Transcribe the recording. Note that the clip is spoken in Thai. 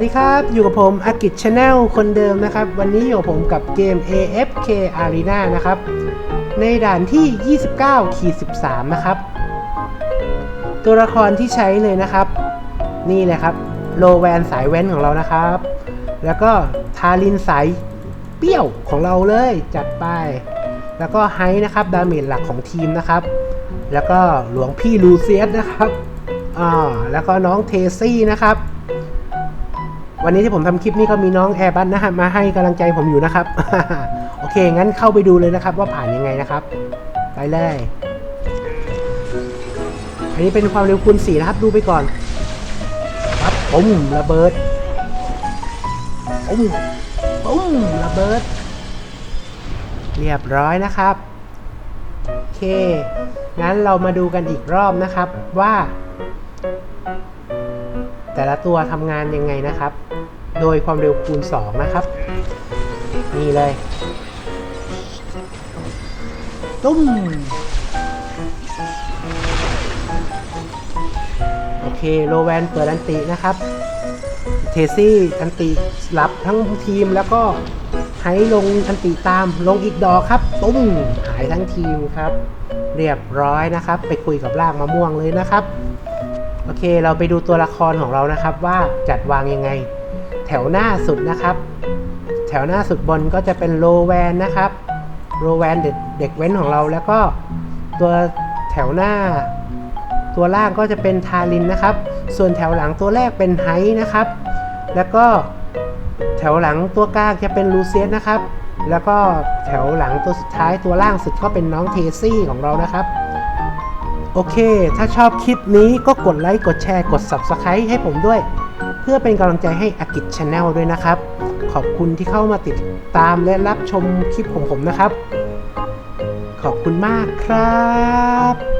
สวัสดีครับ อยู่กับผมอากิจชาแนลคนเดิมนะครับ วันนี้อยู่กับผมกับเกม AFK Arena นะครับ ในด่านที่ 29ขีด13 นะครับ ตัวละครที่ใช้เลยนะครับ นี่เลยครับ โลแวนสายแว้นของเรานะครับ แล้วก็ทารินสายเปรี้ยวของเราเลยจัดไป แล้วก็ไฮนะครับ ดาเมจหลักของทีมนะครับ แล้วก็หลวงพี่ลูเซียสนะครับอ่าแล้วก็น้องเทซี่นะครับ วันนี้ที่ผมทำคลิปนี้ก็มีน้องแอร์บัสนะฮะมาให้กำลังใจผมอยู่นะครับ โอเค งั้นเข้าไปดูเลยนะครับ ว่าผ่านยังไงนะครับ ไปเลย อันนี้เป็นความเร็วคูณ4นะครับ ดูไปก่อนปั๊บปุ้มระเบิดปุ้มปุ้มระเบิด เรียบร้อยนะครับ โอเค งั้นเรามาดูกันอีกรอบนะครับว่า แต่ละตัวทำงานยังไงนะครับ โดยความเร็วคูณ 2 นะครับ นี่เลย ตุ้ม โอเค โลแวนเปิดอันตินะครับ เทซี่อันติรับทั้งทีมแล้วก็ให้ลงอันติตามลงอีกดอกครับ ตุ้ม หายทั้งทีมครับ เรียบร้อยนะครับ ไปคุยกับรากมะม่วงเลยนะครับ โอเค เราไปดูตัวละครของเรานะครับว่าจัดวางยังไง แถวหน้าสุดนะครับ แถวหน้าสุดบนก็จะเป็นโลแวนนะครับโลแวนเด็กเว้นของเราแล้วก็ตัวแถวหน้า ตัวล่างก็จะเป็นทารินนะครับ ส่วนแถวหลังตัวแรกเป็นไฮนะครับ แล้วก็แถวหลังตัวกลางจะเป็นลูเซียสนะครับ แล้วก็แถวหลังตัวสุดท้ายตัวล่างสุดก็เป็นน้องเทซี่ของเรานะครับ โอเค ถ้าชอบคลิปนี้ก็กดไลค์กดแชร์กด Subscribe ให้ผมด้วย เพื่อเป็นกำลังใจให้อากิจชาแนลด้วยนะครับ ขอบคุณที่เข้ามาติดตามและรับชมคลิปของผมนะครับ ขอบคุณมากครับ